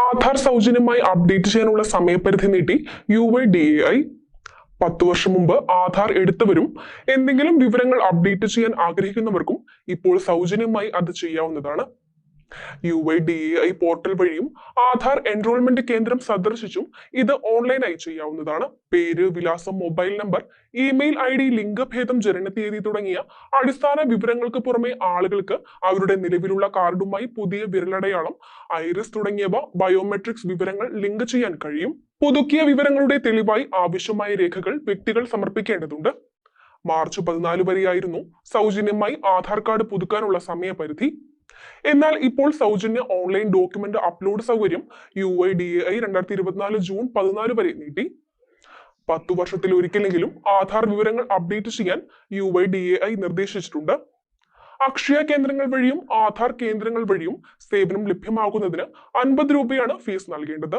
ആധാർ സൗജന്യമായി അപ്ഡേറ്റ് ചെയ്യാനുള്ള സമയപരിധി നീട്ടി U I D A I പത്ത് വർഷം മുമ്പ് ആധാർ എടുത്തവരും എന്തെങ്കിലും വിവരങ്ങൾ അപ്ഡേറ്റ് ചെയ്യാൻ ആഗ്രഹിക്കുന്നവർക്കും ഇപ്പോൾ സൗജന്യമായി അത് ചെയ്യാവുന്നതാണ്. U I D A I portal വഴിയും ആധാർ എൻറോൾമെന്റ് കേന്ദ്രം സന്ദർശിച്ചും ഇത് ഓൺലൈനായി ചെയ്യാവുന്നതാണ്. പേര് വിലാസം mobile number email I D ലിംഗഭേദം ജനനതീയതി തുടങ്ങിയ അടിസ്ഥാന വിവരങ്ങൾക്ക് പുറമെ ആളുകൾക്ക് അവരുടെ നിലവിലുള്ള കാർഡുമായി പുതിയ വിരലടയാളം ഐറിസ് തുടങ്ങിയവ ബയോമെട്രിക്സ് വിവരങ്ങൾ ലിങ്ക് ചെയ്യാൻ കഴിയും. പുതുക്കിയ വിവരങ്ങളുടെ തെളിവായി ആവശ്യമായ രേഖകൾ വ്യക്തികൾ സമർപ്പിക്കേണ്ടതുണ്ട്. മാർച്ച് പതിനാല് വരെയായിരുന്നു സൗജന്യമായി ആധാർ കാർഡ് പുതുക്കാനുള്ള സമയപരിധി. എന്നാൽ ഇപ്പോൾ സൗജന്യ ഓൺലൈൻ ഡോക്യുമെന്റ് അപ്ലോഡ് സൗകര്യം U I D A I രണ്ടായിരത്തി ഇരുപത്തിനാല് ജൂൺ പതിനാല് വരെ നീട്ടി. പത്തു വർഷത്തിൽ ഒരിക്കലെങ്കിലും ആധാർ വിവരങ്ങൾ അപ്ഡേറ്റ് ചെയ്യാൻ U I D A I നിർദ്ദേശിച്ചിട്ടുണ്ട്. അക്ഷയ കേന്ദ്രങ്ങൾ വഴിയും ആധാർ കേന്ദ്രങ്ങൾ വഴിയും സേവനം ലഭ്യമാകുന്നതിന് അൻപത് രൂപയാണ് ഫീസ് നൽകേണ്ടത്.